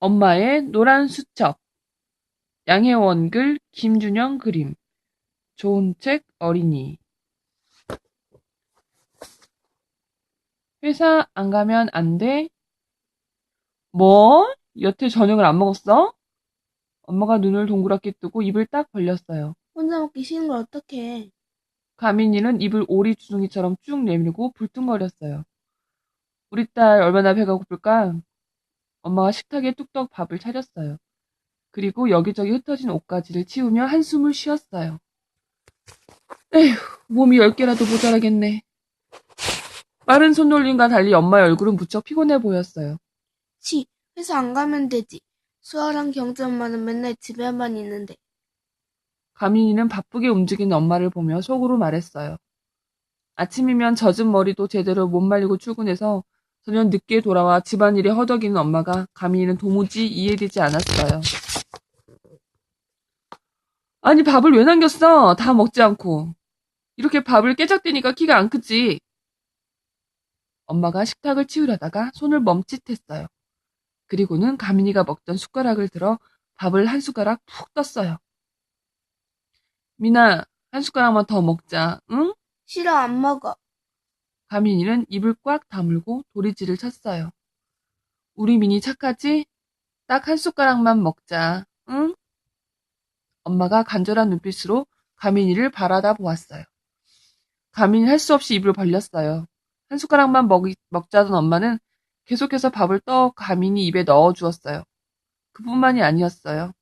엄마의 노란 수첩 양혜원 글 김준영 그림 좋은 책 어린이 회사 안 가면 안 돼? 뭐? 여태 저녁을 안 먹었어? 엄마가 눈을 동그랗게 뜨고 입을 딱 벌렸어요. 혼자 먹기 싫은 걸 어떡해. 가민이는 입을 오리 주둥이처럼 쭉 내밀고 불뚱거렸어요. 우리 딸 얼마나 배가 고플까? 엄마가 식탁에 뚝딱 밥을 차렸어요. 그리고 여기저기 흩어진 옷가지를 치우며 한숨을 쉬었어요. 에휴, 몸이 열 개라도 모자라겠네. 빠른 손놀림과 달리 엄마의 얼굴은 무척 피곤해 보였어요. 치, 회사 안 가면 되지. 수아랑 경재 엄마는 맨날 집에만 있는데. 가민이는 바쁘게 움직이는 엄마를 보며 속으로 말했어요. 아침이면 젖은 머리도 제대로 못 말리고 출근해서 저녁 늦게 돌아와 집안일에 허덕이는 엄마가 가민이는 도무지 이해되지 않았어요. 아니 밥을 왜 남겼어? 다 먹지 않고. 이렇게 밥을 깨작대니까 키가 안 크지. 엄마가 식탁을 치우려다가 손을 멈칫했어요. 그리고는 가민이가 먹던 숟가락을 들어 밥을 한 숟가락 푹 떴어요. 미나, 한 숟가락만 더 먹자, 응? 싫어, 안 먹어. 가민이는 입을 꽉 다물고 도리지를 쳤어요. 우리 미니 착하지? 딱 한 숟가락만 먹자, 응? 엄마가 간절한 눈빛으로 가민이를 바라다 보았어요. 가민이 할 수 없이 입을 벌렸어요. 한 숟가락만 먹, 먹자던 엄마는 계속해서 밥을 떠 가민이 입에 넣어 주었어요. 그뿐만이 아니었어요.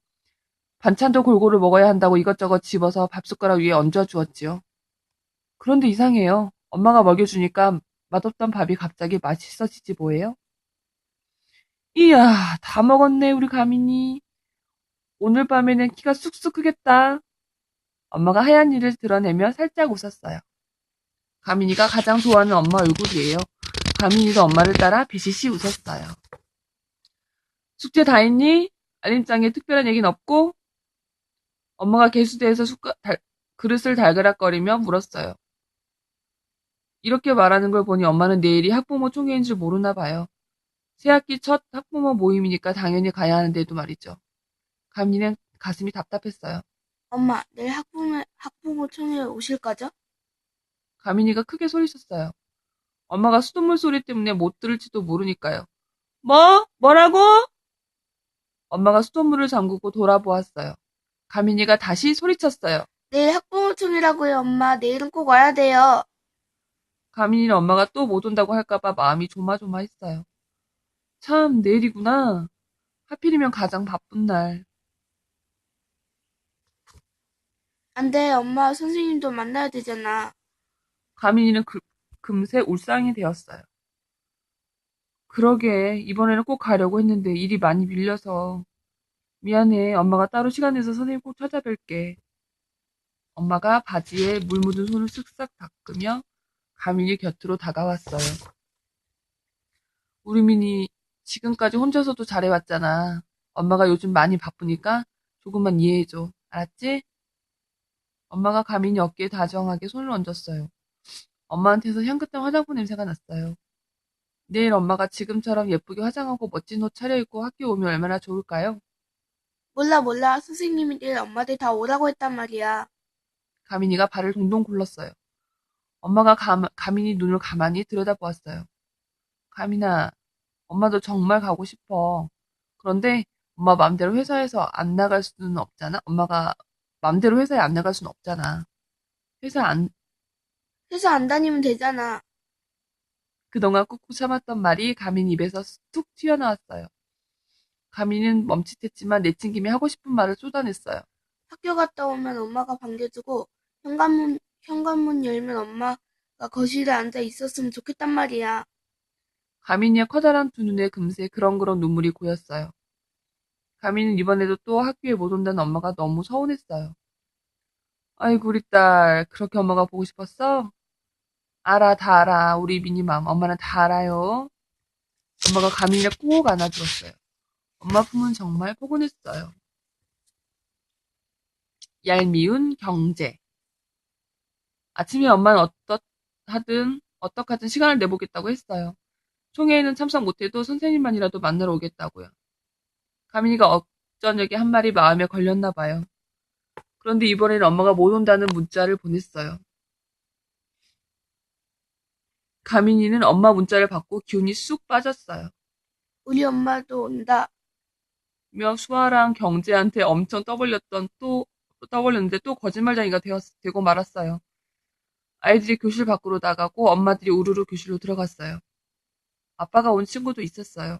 반찬도 골고루 먹어야 한다고 이것저것 집어서 밥숟가락 위에 얹어 주었지요. 그런데 이상해요. 엄마가 먹여주니까 맛없던 밥이 갑자기 맛있어지지 뭐예요? 이야, 다 먹었네, 우리 가민이. 오늘 밤에는 키가 쑥쑥 크겠다. 엄마가 하얀 이를 드러내며 살짝 웃었어요. 가민이가 가장 좋아하는 엄마 얼굴이에요. 가민이도 엄마를 따라 비시시 웃었어요. 숙제 다 했니? 알림장에 특별한 얘기는 없고? 엄마가 개수대에서 숟가, 달, 그릇을 달그락거리며 물었어요. 이렇게 말하는 걸 보니 엄마는 내일이 학부모 총회인 줄 모르나 봐요. 새학기 첫 학부모 모임이니까 당연히 가야 하는데도 말이죠. 가민이는 가슴이 답답했어요. 엄마, 내일 학부모, 학부모 총회 오실 거죠? 가민이가 크게 소리쳤어요. 엄마가 수돗물 소리 때문에 못 들을지도 모르니까요. 뭐? 뭐라고? 엄마가 수돗물을 잠그고 돌아보았어요. 가민이가 다시 소리쳤어요. 내일 학부모 총회라고요, 엄마. 내일은 꼭 와야 돼요. 가민이는 엄마가 또 못 온다고 할까봐 마음이 조마조마했어요. 참, 내일이구나. 하필이면 가장 바쁜 날. 안 돼, 엄마. 선생님도 만나야 되잖아. 가민이는 그, 금세 울상이 되었어요. 그러게, 이번에는 꼭 가려고 했는데 일이 많이 밀려서. 미안해, 엄마가 따로 시간 내서 선생님 꼭 찾아뵐게. 엄마가 바지에 물 묻은 손을 쓱싹 닦으며 가민이 곁으로 다가왔어요. 우리 민이 지금까지 혼자서도 잘해왔잖아. 엄마가 요즘 많이 바쁘니까 조금만 이해해줘. 알았지? 엄마가 가민이 어깨에 다정하게 손을 얹었어요. 엄마한테서 향긋한 화장품 냄새가 났어요. 내일 엄마가 지금처럼 예쁘게 화장하고 멋진 옷 차려입고 학교 오면 얼마나 좋을까요? 몰라, 몰라. 선생님이 내일 엄마들 다 오라고 했단 말이야. 가민이가 발을 동동 굴렀어요. 엄마가 가, 가민이 눈을 가만히 들여다보았어요. 가민아, 엄마도 정말 가고 싶어. 그런데 엄마 맘대로 회사에서 안 나갈 수는 없잖아. 엄마가 맘대로 회사에 안 나갈 수는 없잖아. 회사 안, 회사 안 다니면 되잖아. 그동안 꾹꾹 참았던 말이 가민 입에서 툭 튀어나왔어요. 가민은 멈칫했지만 내친 김에 하고 싶은 말을 쏟아냈어요. 학교 갔다 오면 엄마가 반겨주고 현관문 현관문 열면 엄마 가 거실에 앉아 있었으면 좋겠단 말이야. 가민이의 커다란 두 눈에 금세 그렁그렁 눈물이 고였어요. 가민은 이번에도 또 학교에 못 온다는 엄마가 너무 서운했어요. 아이고 우리 딸 그렇게 엄마가 보고 싶었어? 알아 다 알아 우리 미니 맘 엄마는 다 알아요. 엄마가 가민이를 꼭 안아주었어요. 엄마 품은 정말 포근했어요. 얄미운 경제. 아침에 엄마는 어떻 하든 어떡하든 시간을 내보겠다고 했어요. 총회에는 참석 못해도 선생님만이라도 만나러 오겠다고요. 가민이가 어쩌녁에 한 말이 마음에 걸렸나 봐요. 그런데 이번에는 엄마가 못 온다는 문자를 보냈어요. 가민이는 엄마 문자를 받고 기운이 쑥 빠졌어요. 우리 엄마도 온다. 며 수아랑 경제한테 엄청 떠벌렸던 또 떠벌렸는데 또 거짓말쟁이가 되었, 되고 말았어요. 아이들이 교실 밖으로 나가고 엄마들이 우르르 교실로 들어갔어요. 아빠가 온 친구도 있었어요.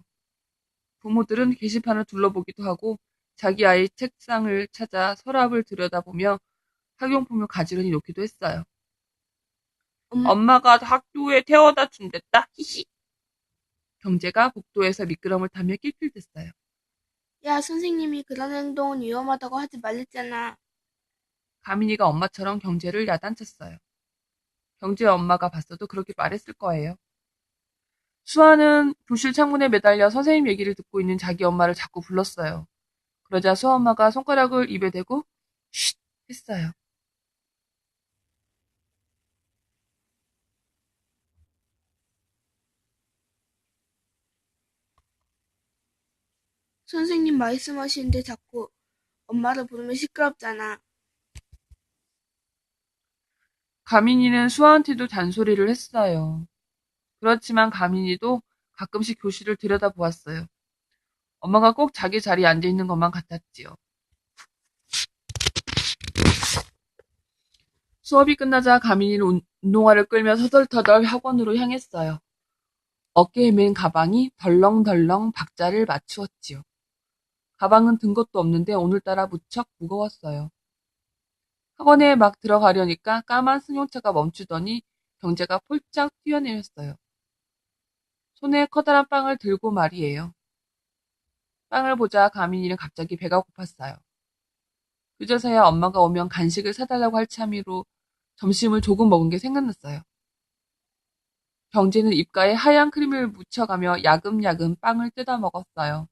부모들은 게시판을 둘러보기도 하고 자기 아이 책상을 찾아 서랍을 들여다보며 학용품을 가지런히 놓기도 했어요. 엄마, 엄마가 학교에 태워다 준댔다. 히히. 경제가 복도에서 미끄럼을 타며 낄낄댔어요. 야, 선생님이 그런 행동은 위험하다고 하지 말랬잖아. 가민이가 엄마처럼 경제를 야단쳤어요. 경제 엄마가 봤어도 그렇게 말했을 거예요. 수아는 교실 창문에 매달려 선생님 얘기를 듣고 있는 자기 엄마를 자꾸 불렀어요. 그러자 수아 엄마가 손가락을 입에 대고 쉿 했어요. 선생님 말씀하시는데 자꾸 엄마를 부르면 시끄럽잖아. 가민이는 수아한테도 잔소리를 했어요. 그렇지만 가민이도 가끔씩 교실을 들여다보았어요. 엄마가 꼭 자기 자리에 앉아 있는 것만 같았지요. 수업이 끝나자 가민이는 운- 운동화를 끌며 터덜터덜 학원으로 향했어요. 어깨에 맨 가방이 덜렁덜렁 박자를 맞추었지요. 가방은 든 것도 없는데 오늘따라 무척 무거웠어요. 학원에 막 들어가려니까 까만 승용차가 멈추더니 경제가 폴짝 뛰어내렸어요. 손에 커다란 빵을 들고 말이에요. 빵을 보자 가민이는 갑자기 배가 고팠어요. 그제서야 엄마가 오면 간식을 사달라고 할 참이로 점심을 조금 먹은 게 생각났어요. 경제는 입가에 하얀 크림을 묻혀가며 야금야금 빵을 뜯어 먹었어요.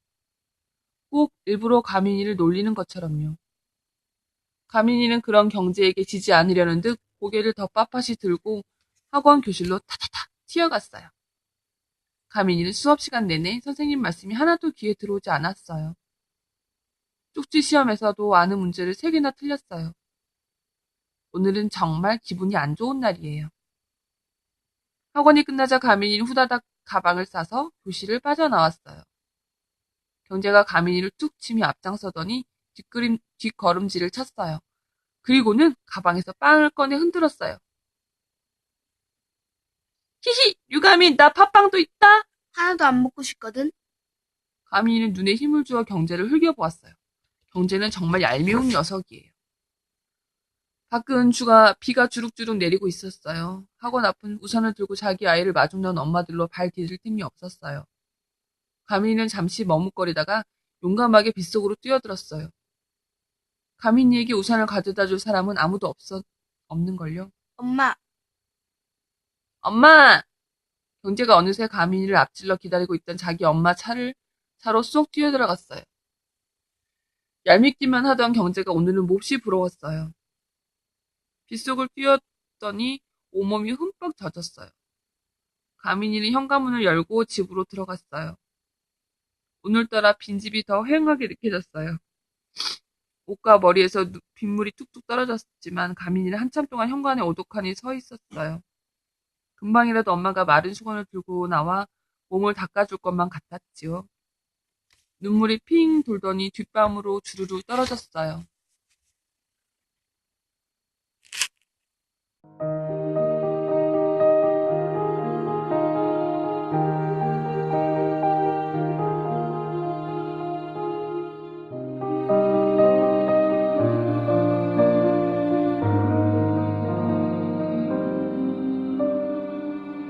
꼭 일부러 가민이를 놀리는 것처럼요. 가민이는 그런 경제에게 지지 않으려는 듯 고개를 더 빳빳이 들고 학원 교실로 타타타 튀어갔어요. 가민이는 수업 시간 내내 선생님 말씀이 하나도 귀에 들어오지 않았어요. 쪽지 시험에서도 아는 문제를 세 개나 틀렸어요. 오늘은 정말 기분이 안 좋은 날이에요. 학원이 끝나자 가민이는 후다닥 가방을 싸서 교실을 빠져나왔어요. 경제가 가민이를 툭 치며 앞장서더니 뒷그림, 뒷걸음질을 쳤어요. 그리고는 가방에서 빵을 꺼내 흔들었어요. 히히, 유가민, 나 팥빵도 있다! 하나도 안 먹고 싶거든. 가민이는 눈에 힘을 주어 경제를 흘겨보았어요. 경제는 정말 얄미운 녀석이에요. 밖은 주가 비가 주룩주룩 내리고 있었어요. 학원 앞은 우산을 들고 자기 아이를 마중 나온 엄마들로 발 디딜 틈이 없었어요. 가민이는 잠시 머뭇거리다가 용감하게 빗속으로 뛰어들었어요. 가민이에게 우산을 가져다 줄 사람은 아무도 없었, 없는걸요. 엄마, 엄마! 경제가 어느새 가민이를 앞질러 기다리고 있던 자기 엄마 차를 차로 쏙 뛰어들어갔어요. 얄밉기만 하던 경제가 오늘은 몹시 부러웠어요. 빗속을 뛰었더니 온몸이 흠뻑 젖었어요. 가민이는 현관문을 열고 집으로 들어갔어요. 오늘따라 빈집이 더 휑하게 느껴졌어요. 옷과 머리에서 누- 빗물이 뚝뚝 떨어졌지만 가민이는 한참 동안 현관에 오독하니 서 있었어요. 금방이라도 엄마가 마른 수건을 들고 나와 몸을 닦아줄 것만 같았지요. 눈물이 핑 돌더니 뒷밤으로 주르르 떨어졌어요.